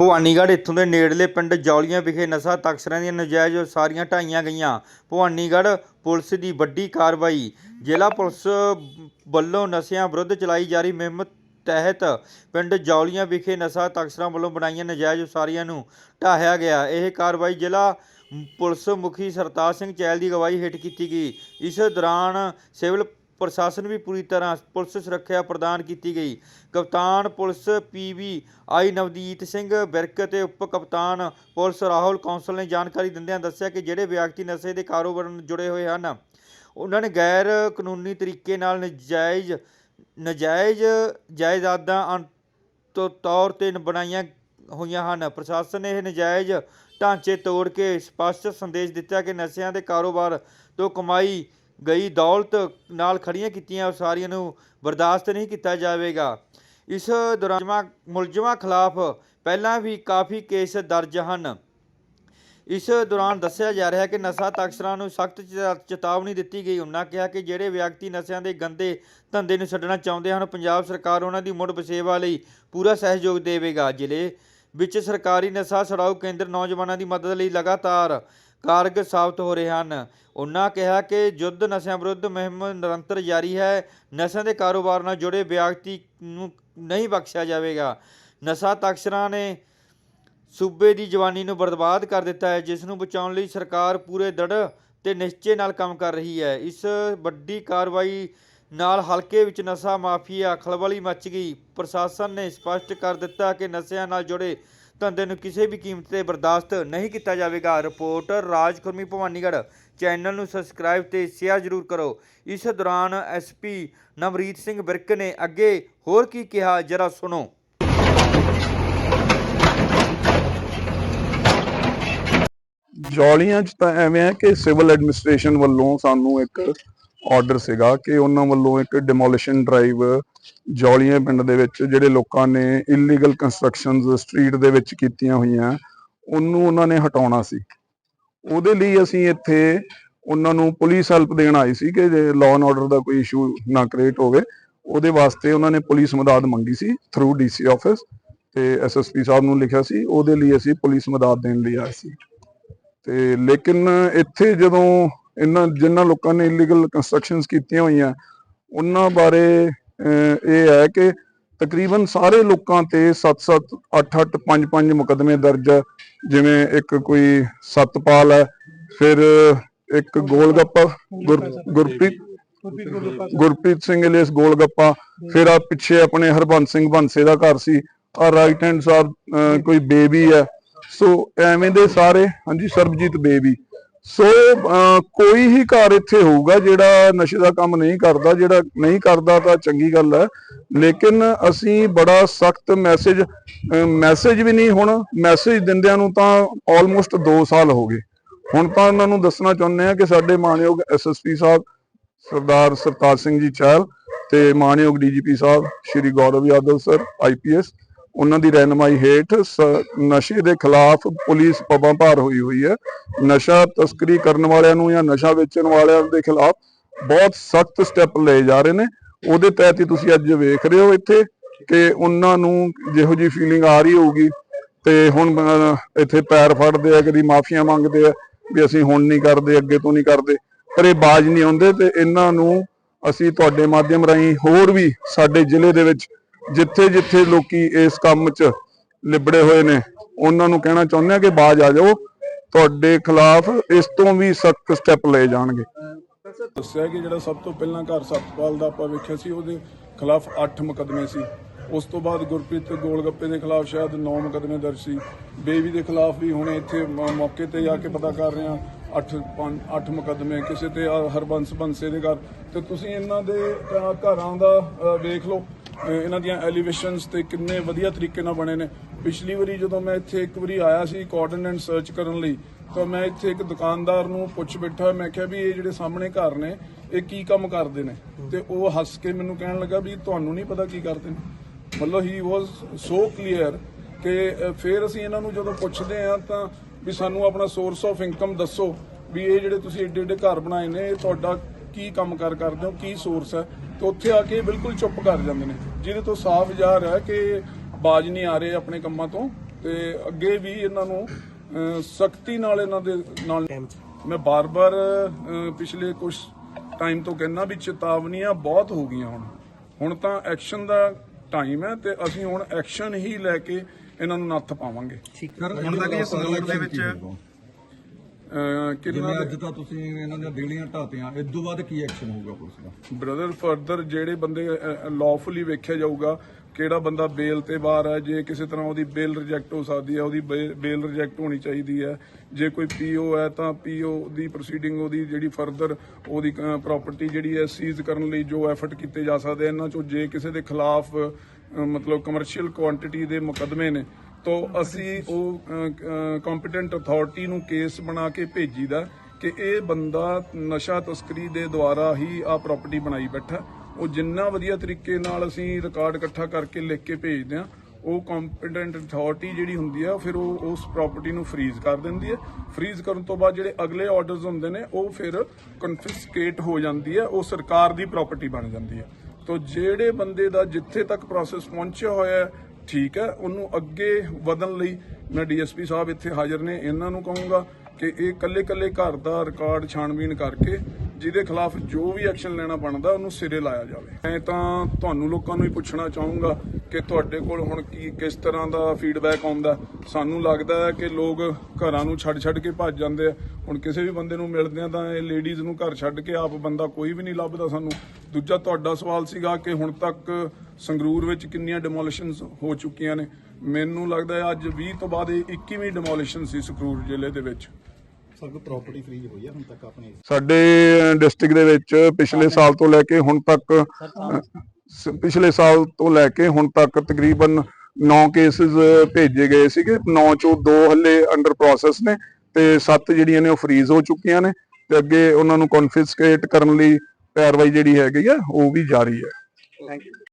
ਭਵਾਨੀਗੜ੍ਹ ਇੱਥੋਂ ਦੇ ਨੇੜਲੇ ਪਿੰਡ ਜੌਲੀਆਂ ਵਿਖੇ ਨਸ਼ਾ ਤਸਕਰਾਂ ਦੀਆਂ ਨਜਾਇਜ਼ ਉਸਾਰੀਆਂ ਢਾਈਆਂ ਗਈਆਂ। ਭਵਾਨੀਗੜ੍ਹ ਪੁਲਿਸ ਦੀ ਵੱਡੀ ਕਾਰਵਾਈ। ਜ਼ਿਲ੍ਹਾ ਪੁਲਿਸ ਵੱਲੋਂ ਨਸ਼ਿਆਂ ਵਿਰੁੱਧ ਚਲਾਈ ਜਾ ਰਹੀ ਮੁਹਿੰਮ ਤਹਿਤ ਪਿੰਡ ਜੌਲੀਆਂ ਵਿਖੇ ਨਸ਼ਾ ਤਸਕਰਾਂ ਵੱਲੋਂ ਬਣਾਈਆਂ ਨਜਾਇਜ਼ ਉਸਾਰੀਆਂ ਨੂੰ ਢਾਹਿਆ ਗਿਆ। ਇਹ ਕਾਰਵਾਈ ਜ਼ਿਲ੍ਹਾ ਪੁਲਿਸ ਮੁਖੀ ਸਰਤਾਜ ਸਿੰਘ ਚਹਿਲ ਦੀ ਅਗਵਾਈ ਹੇਠ ਕੀਤੀ ਗਈ। ਇਸ ਦੌਰਾਨ ਸਿਵਲ ਪ੍ਰਸ਼ਾਸਨ ਵੀ ਪੂਰੀ ਤਰ੍ਹਾਂ ਪੁਲਿਸ ਸੁਰੱਖਿਆ ਪ੍ਰਦਾਨ ਕੀਤੀ ਗਈ। ਕਪਤਾਨ ਪੁਲਿਸ ਪੀਵੀ ਆਈ ਨਵਦੀਪ ਸਿੰਘ ਬਿਰਕ ਅਤੇ ਉਪ ਕਪਤਾਨ ਪੁਲਿਸ ਰਾਹੁਲ ਕੌਂਸਲ ਨੇ ਜਾਣਕਾਰੀ ਦਿੰਦਿਆਂ ਦੱਸਿਆ ਕਿ ਜਿਹੜੇ ਵਿਅਕਤੀ ਨਸ਼ੇ ਦੇ ਕਾਰੋਬਾਰ ਨਾਲ ਜੁੜੇ ਹੋਏ ਹਨ, ਉਹਨਾਂ ਨੇ ਗੈਰ ਕਾਨੂੰਨੀ ਤਰੀਕੇ ਨਾਲ ਨਜਾਇਜ਼ ਨਜਾਇਜ਼ ਜਾਇਦਾਦਾਂ ਅਨ- ਤੌਰ ਤੇ ਬਣਾਈਆਂ ਹੋਈਆਂ ਹਨ। ਪ੍ਰਸ਼ਾਸਨ ਨੇ ਇਹ ਨਜਾਇਜ਼ ਢਾਂਚੇ ਤੋੜ ਕੇ ਸਪਸ਼ਟ ਸੰਦੇਸ਼ ਦਿੱਤਾ ਕਿ ਨਸ਼ਿਆਂ ਦੇ ਕਾਰੋਬਾਰ ਤੋਂ ਕਮਾਈ ਗਈ ਦੌਲਤ ਨਾਲ ਖੜੀਆਂ ਕੀਤੀਆਂ ਉਸਾਰੀਆਂ ਨੂੰ ਬਰਦਾਸ਼ਤ ਨਹੀਂ ਕੀਤਾ ਜਾਵੇਗਾ। ਇਸ ਦੌਰਾਨ ਮੁਲਜ਼ਮਾਂ- ਖਿਲਾਫ ਪਹਿਲਾਂ ਵੀ ਕਾਫੀ ਕੇਸ ਦਰਜ ਹਨ। ਇਸ ਦੌਰਾਨ ਦੱਸਿਆ ਜਾ ਰਿਹਾ ਹੈ ਕਿ ਨਸ਼ਾ ਤਸਕਰਾਂ ਨੂੰ ਸਖਤ ਚੇਤਾਵਨੀ ਦਿੱਤੀ ਗਈ। ਉਹਨਾਂ ਕਿਹਾ ਕਿ ਜਿਹੜੇ ਵਿਅਕਤੀ ਨਸ਼ਿਆਂ ਦੇ ਗੰਦੇ ਧੰਦੇ ਨੂੰ ਛੱਡਣਾ ਚਾਹੁੰਦੇ ਹਨ, ਪੰਜਾਬ ਸਰਕਾਰ ਉਹਨਾਂ ਦੀ ਮੁੜ ਬਸੇਵਾ ਲਈ ਪੂਰਾ ਸਹਿਯੋਗ ਦੇਵੇਗਾ। ਜ਼ਿਲ੍ਹੇ ਵਿੱਚ ਸਰਕਾਰੀ ਨਸ਼ਾ ਛੁਡਾਊ ਕੇਂਦਰ ਨੌਜਵਾਨਾਂ ਦੀ ਮਦਦ ਲਈ ਲਗਾਤਾਰ ਕਾਰਗ ਸਾਬਤ ਹੋ ਰਹੇ ਹਨ। ਉਹਨਾਂ ਕਿਹਾ ਕਿ ਯੁੱਧ ਨਸ਼ਿਆਂ ਵਿਰੁੱਧ ਮੁਹਿੰਮ ਨਿਰੰਤਰ ਜਾਰੀ ਹੈ। ਨਸ਼ਿਆਂ ਦੇ ਕਾਰੋਬਾਰ ਨਾਲ ਜੁੜੇ ਵਿਅਕਤੀ ਨੂੰ ਨਹੀਂ ਬਖਸ਼ਿਆ ਜਾਵੇਗਾ। ਨਸ਼ਾ ਤਕਸ਼ਰਾਂ ਨੇ ਸੂਬੇ ਦੀ ਜਵਾਨੀ ਨੂੰ ਬਰਬਾਦ ਕਰ ਦਿੱਤਾ ਹੈ, ਜਿਸ ਨੂੰ ਬਚਾਉਣ ਲਈ ਸਰਕਾਰ ਪੂਰੇ ਦੜ ਤੇ ਨਿਸ਼ਚੇ ਨਾਲ ਕੰਮ ਕਰ ਰਹੀ ਹੈ। ਇਸ ਵੱਡੀ ਕਾਰਵਾਈ ਨਾਲ ਹਲਕੇ ਵਿੱਚ ਨਸ਼ਾ ਮਾਫੀਆ ਖਲਬਲੀ ਮਚ ਗਈ। ਪ੍ਰਸ਼ਾਸਨ ਨੇ ਸਪਸ਼ਟ ਕਰ ਦਿੱਤਾ ਕਿ ਨਸ਼ਿਆਂ ਨਾਲ ਜੁੜੇ ਧੰਦੇ ਨੂੰ ਕਿਸੇ ਵੀ ਕੀਮਤ ਤੇ ਬਰਦਾਸ਼ਤ ਨਹੀਂ ਕੀਤਾ ਜਾਵੇਗਾ। ਰਿਪੋਰਟਰ ਰਾਜ ਭਵਾਨੀਗੜ੍ਹ ਚੈਨਲ ਨੂੰ ਸਬਸਕ੍ਰਾਈਬ ਤੇ ਸ਼ੇਅਰ ਜ਼ਰੂਰ ਕਰੋ। ਇਸ ਦੌਰਾਨ ਐਸਪੀ ਨਵਰੀਤ ਸਿੰਘ ਬਿਰਕ ਨੇ ਅੱਗੇ ਹੋਰ ਕੀ ਕਿਹਾ, ਜਰਾ ਸੁਣੋ। ਜੌਲੀਆਂ 'ਚ ਤਾਂ ਐਵੇਂ ਹੈ ਕਿ ਸਿਵਲ ਐਡਮਿਨਿਸਟ੍ਰੇਸ਼ਨ ਵੱਲੋਂ ਸਾਨੂੰ ਇੱਕ ਆਰਡਰ ਸੀਗਾ ਕਿ ਉਹਨਾਂ ਵੱਲੋਂ ਇੱਕ ਡਿਮੋਲੀਸ਼ਨ ਡਰਾਈਵ ਜੌਲੀਆਂ ਪਿੰਡ ਦੇ ਵਿੱਚ ਜਿਹੜੇ ਲੋਕਾਂ ਨੇ ਇਲੀਗਲ ਕੰਸਟਰਕਸ਼ਨਸ ਸਟਰੀਟ ਦੇ ਵਿੱਚ ਕੀਤੀਆਂ ਹੋਈਆਂ, ਉਹਨੂੰ ਉਹਨਾਂ ਨੇ ਹਟਾਉਣਾ ਸੀ। ਉਹਦੇ ਲਈ ਅਸੀਂ ਇੱਥੇ ਉਹਨਾਂ ਨੂੰ ਪੁਲਿਸ ਹੈਲਪ ਦੇਣ ਆਈ ਸੀ ਕਿ ਜੇ ਲਾਅ ਐਂਡ ਆਰਡਰ ਦਾ ਕੋਈ ਇਸ਼ੂ ਨਾ ਕ੍ਰੀਏਟ ਹੋਵੇ, ਉਹਦੇ ਵਾਸਤੇ ਉਹਨਾਂ ਨੇ ਪੁਲਿਸ ਮਦਦ ਮੰਗੀ ਸੀ ਥਰੂ ਡੀਸੀ ਆਫਿਸ ਤੇ ਐਸਐਸਪੀ ਸਾਹਿਬ ਨੂੰ ਲਿਖਿਆ ਸੀ, ਉਹਦੇ ਲਈ ਅਸੀਂ ਪੁਲਿਸ ਮਦਦ ਦੇਣ ਲਈ ਆਏ ਸੀ। ਤੇ ਲੇਕਿਨ ਇੱਥੇ ਜਦੋਂ ਇਹਨਾਂ ਜਿਨ੍ਹਾਂ ਲੋਕਾਂ ਨੇ ਇਲੀਗਲ ਕੰਸਟਰਕਸ਼ਨਸ ਕੀਤੀਆਂ ਹੋਈਆਂ, ਉਹਨਾਂ ਬਾਰੇ ਇਹ ਹੈ ਕਿ ਤਕਰੀਬਨ ਸਾਰੇ ਲੋਕਾਂ ਤੇ 7-7 8-8 5-5 ਮੁਕਦਮੇ ਦਰਜ ਜਿਵੇਂ ਇੱਕ ਕੋਈ ਸਤਪਾਲ ਹੈ, ਫਿਰ ਇੱਕ ਗੋਲਗੱਪਾ, ਗੁਰ- ਗੁਰਪ੍ਰੀਤ ਗੁਰਪ੍ਰੀਤ ਸਿੰਘ ਇਲੀਸ ਗੋਲਗੱਪਾ, ਫਿਰ ਆ ਪਿੱਛੇ ਆਪਣੇ ਹਰਬੰਸ ਸਿੰਘ ਬੰਸੇ ਦਾ ਘਰ ਸੀ ਆ ਰਾਈਟ ਹੈਂਡ ਸਾਹਿਬ ਕੋਈ ਬੇਬੀ ਹੈ। ਸੋ ਐਵੇਂ ਦੇ ਸਾਰੇ, ਹਾਂਜੀ, ਸਰਬਜੀਤ ਬੇਬੀ। ਸੋ ਕੋਈ ਹੀ ਘਰ ਇੱਥੇ ਹੋਊਗਾ ਜਿਹੜਾ ਨਸ਼ੇ ਦਾ ਕੰਮ ਨਹੀਂ ਕਰਦਾ, ਜਿਹੜਾ ਨਹੀਂ ਕਰਦਾ ਤਾਂ ਚੰਗੀ ਗੱਲ ਹੈ। ਲੇਕਿਨ ਅਸੀਂ ਬੜਾ ਸਖਤ ਮੈਸੇਜ ਮੈਸੇਜ ਵੀ ਨਹੀਂ ਹੁਣ ਮੈਸੇਜ ਦਿੰਦਿਆਂ ਨੂੰ ਤਾਂ ਆਲਮੋਸਟ 2 ਸਾਲ ਹੋ ਗਏ। ਹੁਣ ਤਾਂ ਉਹਨਾਂ ਨੂੰ ਦੱਸਣਾ ਚਾਹੁੰਦੇ ਆ ਕਿ ਸਾਡੇ ਮਾਨਯੋਗ ਐਸਐਸਪੀ ਸਾਹਿਬ, ਸਰਦਾਰ ਸਰਤਾਜ ਸਿੰਘ ਜੀ ਚਹਿਲ ਤੇ ਮਾਨਯੋਗ ਡੀਜੀਪੀ ਸਾਹਿਬ, ਸ਼੍ਰੀ ਗੌਰਵ ਯਾਦਵ ਸਰ ਆਈਪੀਐਸ ਉਹਨਾਂ ਦੀ ਰਹਿਨਮਾਈ ਹੇਠ ਨਸ਼ੇ ਦੇ ਖਿਲਾਫ ਪੁਲਿਸ ਪਬਾਂ ਹੋਈ ਹੋਈ ਹੈ। ਨਸ਼ਾ ਤਸਕਰੀ ਕਰਨ ਵਾਲਿਆਂ ਨੂੰ ਜਾਂ ਨਸ਼ਾ ਵੇਚਣ ਵਾਲਿਆਂ ਦੇ ਖਿਲਾਫ ਬਹੁਤ ਸਖਤ ਸਟੈਪ ਲਏ ਜਾ ਰਹੇ ਨੇ। ਉਹਦੇ ਤਹਿਤ ਹੀ ਤੁਸੀਂ ਅੱਜ ਵੇਖ ਰਹੇ ਹੋ ਇੱਥੇ ਕਿ ਉਹਨਾਂ ਨੂੰ ਜਿਹੋ ਜੀ ਫੀਲਿੰਗ ਆ ਰਹੀ ਹੋਊਗੀ ਤੇ ਹੁਣ ਇੱਥੇ ਪੈਰ ਫੜਦੇ ਆ, ਕਦੀ ਮਾਫੀਆਂ ਮੰਗਦੇ ਆ ਵੀ ਅਸੀਂ ਹੁਣ ਨਹੀਂ ਕਰਦੇ, ਅੱਗੇ ਤੋਂ ਨਹੀਂ ਕਰਦੇ। ਪਰ ਇਹ ਬਾਜ ਨਹੀਂ ਆਉਂਦੇ ਤੇ ਇਹਨਾਂ ਨੂੰ ਅਸੀਂ ਤੁਹਾਡੇ ਮਾਧਿਅਮ ਰਾਹੀਂ ਹੋਰ ਵੀ ਸਾਡੇ ਜ਼ਿਲ੍ਹੇ ਦੇ ਵਿੱਚ ਜਿੱਥੇ ਜਿੱਥੇ ਲੋਕੀ ਇਸ ਕੰਮ 'ਚ ਲਿਬੜੇ ਹੋਏ ਨੇ, ਉਹਨਾਂ ਨੂੰ ਕਹਿਣਾ ਚਾਹੁੰਦੇ ਆ ਕਿ ਬਾਜ ਆ ਜਾਓ, ਤੁਹਾਡੇ ਖਿਲਾਫ ਇਸ ਤੋਂ ਵੀ ਸਖਤ ਸਟੈਪ ਲਏ ਜਾਣਗੇ। ਦੱਸਿਆ ਕਿ ਜਿਹੜਾ ਸਭ ਤੋਂ ਪਹਿਲਾਂ ਘਰ ਸਤਪਾਲ ਦਾ ਆਪਾਂ ਵੇਖਿਆ ਸੀ, ਉਹਦੇ ਖਿਲਾਫ 8 ਮੁਕਦਮੇ ਸੀ। ਉਸ ਤੋਂ ਬਾਅਦ ਗੁਰਪ੍ਰੀਤ ਗੋਲਗੱਪੇ ਦੇ ਖਿਲਾਫ ਸ਼ਾਇਦ 9 ਮੁਕਦਮੇ ਦਰਜ ਸੀ। ਬੇਬੀ ਦੇ ਖਿਲਾਫ ਵੀ ਹੁਣ ਇੱਥੇ ਮੌਕੇ ਤੇ ਜਾ ਕੇ ਪਤਾ ਕਰ ਰਹੇ ਹਾਂ 8 8 ਮੁਕਦਮੇ, ਕਿਸੇ ਤੇ ਹਰਬੰਸ ਬੰਸੇ ਦੇ ਘਰ। ਤੇ ਤੁਸੀਂ ਇਹਨਾਂ ਦੇ ਘਰਾਂ ਦਾ ਵੇਖ ਲਓ ਇਹਨਾਂ ਦੀਆਂ ਐਲੀਵੇਸ਼ਨਸ ਤੇ ਕਿੰਨੇ ਵਧੀਆ ਤਰੀਕੇ ਨਾਲ ਬਣੇ ਨੇ। ਪਿਛਲੀ ਵਾਰੀ ਜਦੋਂ ਮੈਂ ਇੱਥੇ ਇੱਕ ਵਾਰੀ ਆਇਆ ਸੀ ਕੋਆਰਡੀਨੇਟ ਸਰਚ ਕਰਨ ਲਈ, ਤਾਂ ਮੈਂ ਇੱਥੇ ਇੱਕ ਦੁਕਾਨਦਾਰ ਨੂੰ ਪੁੱਛ ਬੈਠਾ, ਮੈਂ ਕਿਹਾ ਵੀ ਇਹ ਜਿਹੜੇ ਸਾਹਮਣੇ ਘਰ ਨੇ, ਇਹ ਕੀ ਕੰਮ ਕਰਦੇ ਨੇ? ਤੇ ਉਹ ਹੱਸ ਕੇ ਮੈਨੂੰ ਕਹਿਣ ਲੱਗਾ ਵੀ ਤੁਹਾਨੂੰ ਨਹੀਂ ਪਤਾ ਕੀ ਕਰਦੇ ਨੇ। ਮਤਲਬ ਹੀ ਵਾਸ ਸੋ ਕਲੀਅਰ ਕਿ ਫਿਰ ਅਸੀਂ ਇਹਨਾਂ ਨੂੰ ਜਦੋਂ ਪੁੱਛਦੇ ਆ ਤਾਂ ਵੀ ਸਾਨੂੰ ਆਪਣਾ ਸੋਰਸ ਆਫ ਇਨਕਮ ਦੱਸੋ ਵੀ ਇਹ ਜਿਹੜੇ ਤੁਸੀਂ ਏਡੇ ਏਡੇ ਘਰ ਬਣਾਏ ਨੇ, ਇਹ ਤੁਹਾਡਾ ਕੀ ਕੰਮ ਕਰ ਕਰਦੇ ਹੋ, ਕੀ ਸੋਰਸ ਹੈ? ਤੇ ਉੱਥੇ ਆ ਕੇ ਬਿਲਕੁਲ ਚੁੱਪ ਕਰ ਜਾਂਦੇ ਨੇ। ਜਿਹਦੇ ਤੋਂ ਸਾਫ਼ ਜ਼ਾਹਰ ਹੈ ਕਿ ਬਾਜ ਨਹੀਂ ਆ ਰਹੇ ਆਪਣੇ ਕੰਮਾਂ ਤੋਂ ਤੇ ਅੱਗੇ ਵੀ ਇਹਨਾਂ ਨੂੰ ਸਖਤੀ ਨਾਲ ਇਹਨਾਂ ਦੇ ਨਾਲ ਮੈਂ ਬਾਰ-ਬਾਰ ਪਿਛਲੇ ਕੁਝ ਟਾਈਮ ਤੋਂ ਕਹਿੰਦਾ ਵੀ ਚੇਤਾਵਨੀਆਂ ਬਹੁਤ ਹੋ ਗਈਆਂ ਹੁਣ। ਹੁਣ ਤਾਂ ਐਕਸ਼ਨ ਦਾ ਟਾਈਮ ਹੈ ਤੇ ਅਸੀਂ ਹੁਣ ਐਕਸ਼ਨ ਹੀ ਲੈ ਕੇ ਇਹਨਾਂ ਨੂੰ ਨੱਥ ਪਾਵਾਂਗੇ। ਸਰ ਹੁਣ ਤੱਕ ਇਹ ਸੰਗਰੂਰ ਦੇ ਵਿੱਚ ਕਿੰਨਾ ਜਿਵੇਂ ਅੱਜ ਤਾਂ ਤੁਸੀਂ ਇਹਨਾਂ ਦੀਆਂ ਦੇਲੀਆਂ ਢਾਤੀਆਂ ਇਸ ਤੋਂ ਬਾਅਦ ਕੀ ਐਕਸ਼ਨ ਹੋਊਗਾ ਪੁਲਿਸ ਦਾ? ਬ੍ਰਦਰ ਫਰਦਰ ਜਿਹੜੇ ਬੰਦੇ ਲawfully ਵੇਖਿਆ ਜਾਊਗਾ ਕਿਹੜਾ ਬੰਦਾ ਬੇਲ ਤੇ ਬਾਹਰ ਹੈ ਜੇ ਕਿਸੇ ਤਰ੍ਹਾਂ ਉਹਦੀ ਬੇਲ ਰਿਜੈਕਟ ਹੋ ਸਕਦੀ ਹੈ ਉਹਦੀ ਬੇਲ ਰਿਜੈਕਟ ਹੋਣੀ ਚਾਹੀਦੀ ਹੈ ਜੇ ਕੋਈ ਪੀਓ ਹੈ ਤਾਂ ਪੀਓ ਦੀ ਪ੍ਰੋਸੀਡਿੰਗ ਉਹਦੀ ਜਿਹੜੀ ਫਰਦਰ ਉਹਦੀ ਪ੍ਰਾਪਰਟੀ ਜਿਹੜੀ ਹੈ ਸੀਜ਼ ਕਰਨ ਲਈ ਜੋ ਐਫਰਟ ਕੀਤੇ ਜਾ ਸਕਦੇ ਇਹਨਾਂ ਚੋਂ ਜੇ ਕਿਸੇ ਦੇ ਖਿਲਾਫ ਮਤਲਬ ਕਮਰਸ਼ੀਅਲ ਕੁਆਂਟੀਟੀ ਦੇ ਮੁਕੱਦਮੇ ਨੇ ਤੋਂ ਅਸੀਂ ਉਹ ਕੰਪੀਟੈਂਟ ਅਥਾਰਟੀ ਨੂੰ ਕੇਸ ਬਣਾ ਕੇ ਭੇਜੀਦਾ ਕਿ ਇਹ ਬੰਦਾ ਨਸ਼ਾ ਤਸਕਰੀ ਦੇ ਦੁਆਰਾ ਹੀ ਆ ਪ੍ਰਾਪਰਟੀ ਬਣਾਈ ਬੈਠਾ। ਉਹ ਜਿੰਨਾ ਵਧੀਆ ਤਰੀਕੇ ਨਾਲ ਅਸੀਂ ਰਿਕਾਰਡ ਇਕੱਠਾ ਕਰਕੇ ਲਿਖ ਕੇ ਭੇਜਦੇ ਆ ਉਹ ਕੰਪੀਟੈਂਟ ਅਥਾਰਟੀ ਜਿਹੜੀ ਹੁੰਦੀ ਆ, ਫਿਰ ਉਹ ਉਸ ਪ੍ਰਾਪਰਟੀ ਨੂੰ ਫ੍ਰੀਜ਼ ਕਰ ਦਿੰਦੀ ਹੈ। ਫ੍ਰੀਜ਼ ਕਰਨ ਤੋਂ ਬਾਅਦ ਜਿਹੜੇ ਅਗਲੇ ਆਰਡਰਸ ਹੁੰਦੇ ਨੇ, ਉਹ ਫਿਰ ਕਨਫਿਸਕੇਟ ਹੋ ਜਾਂਦੀ ਹੈ, ਉਹ ਸਰਕਾਰ ਦੀ ਪ੍ਰਾਪਰਟੀ ਬਣ ਜਾਂਦੀ ਹੈ। ਤੋ ਜਿਹੜੇ ਬੰਦੇ ਦਾ ਜਿੱਥੇ ਤੱਕ ਪ੍ਰੋਸੈਸ ਪਹੁੰਚਿਆ ਹੋਇਆ ਹੈ ਠੀਕ ਹੈ, ਉਹਨੂੰ ਅੱਗੇ ਵਧਣ ਲਈ ਮੈਂ ਡੀਐਸਪੀ ਸਾਹਿਬ ਇੱਥੇ ਹਾਜ਼ਰ ਨੇ। ਇਹਨਾਂ ਨੂੰ ਕਹੂੰਗਾ ਕਿ ਇਹ ਕੱਲੇ ਕੱਲੇ ਘਰ ਦਾ ਰਿਕਾਰਡ ਛਾਣਬੀਨ ਕਰਕੇ ਜਿਹਦੇ ਖਿਲਾਫ ਜੋ ਵੀ ਐਕਸ਼ਨ ਲੈਣਾ ਬਣਦਾ, ਉਹਨੂੰ ਸਿਰੇ ਲਾਇਆ ਜਾਵੇ। ਮੈਂ ਤਾਂ ਤੁਹਾਨੂੰ ਲੋਕਾਂ ਨੂੰ ਹੀ ਪੁੱਛਣਾ ਚਾਹੂੰਗਾ ਕਿ ਤੁਹਾਡੇ ਕੋਲ ਹੁਣ ਕੀ, ਕਿਸ ਤਰ੍ਹਾਂ ਦਾ ਫੀਡਬੈਕ ਆਉਂਦਾ? ਸਾਨੂੰ ਲੱਗਦਾ ਹੈ ਕਿ ਲੋਕ ਘਰਾਂ ਨੂੰ ਛੱਡ ਛੱਡ ਕੇ ਭੱਜ ਜਾਂਦੇ ਆ। ਹੁਣ ਕਿਸੇ ਵੀ ਬੰਦੇ ਨੂੰ ਮਿਲਦੇ ਆ ਤਾਂ ਇਹ ਲੇਡੀਜ਼ ਨੂੰ ਘਰ ਛੱਡ ਕੇ ਆਪ ਬੰਦਾ ਕੋਈ ਵੀ ਨਹੀਂ ਲੱਭਦਾ ਸਾਨੂੰ। ਦੂਜਾ ਤੁਹਾਡਾ ਸਵਾਲ ਸੀਗਾ ਕਿ ਹੁਣ ਤੱਕ ਸੰਗਰੂਰ ਵਿੱਚ ਕਿੰਨੀਆਂ ਡਿਮੋਲੀਸ਼ਨਸ ਹੋ ਚੁੱਕੀਆਂ ਨੇ। ਮੈਨੂੰ ਲੱਗਦਾ ਹੈ ਅੱਜ 20 ਤੋਂ ਬਾਅਦ ਇਹ 21ਵੀਂ ਡਿਮੋਲੀਸ਼ਨ ਸੀ ਸੰਗਰੂਰ ਜ਼ਿਲ੍ਹੇ ਦੇ ਵਿੱਚ। ਸਰ ਕੋਈ ਪ੍ਰਾਪਰਟੀ ਫ੍ਰੀ ਹੋਈ ਹੈ ਹੁਣ ਤੱਕ ਆਪਣੇ ਸਾਡੇ ਡਿਸਟ੍ਰਿਕਟ ਦੇ ਵਿੱਚ ਪਿਛਲੇ ਸਾਲ ਤੋਂ ਲੈ ਕੇ ਹੁਣ ਤੱਕ ਪਿਛਲੇ ਸਾਲ ਤੋਂ ਲੈ ਕੇ ਹੁਣ ਤੱਕ ਤਕਰੀਬਨ 9 ਕੇਸਿਸ ਭੇਜੇ ਗਏ ਸੀਗੇ। 9 ਚੋਂ 2 ਹੱਲੇ ਅੰਡਰ ਪ੍ਰੋਸੈਸ ਨੇ ਤੇ 7 ਜਿਹੜੀਆਂ ਨੇ ਉਹ ਫ੍ਰੀਜ਼ ਹੋ ਚੁੱਕੀਆਂ ਨੇ ਤੇ ਅੱਗੇ ਉਹਨਾਂ ਨੂੰ ਕਨਫਿਸਕੇਟ ਕਰਨ ਲਈ ਕਾਰਵਾਈ ਜਿਹੜੀ ਹੈਗੀ ਆ ਉਹ ਵੀ ਜਾਰੀ ਹੈ।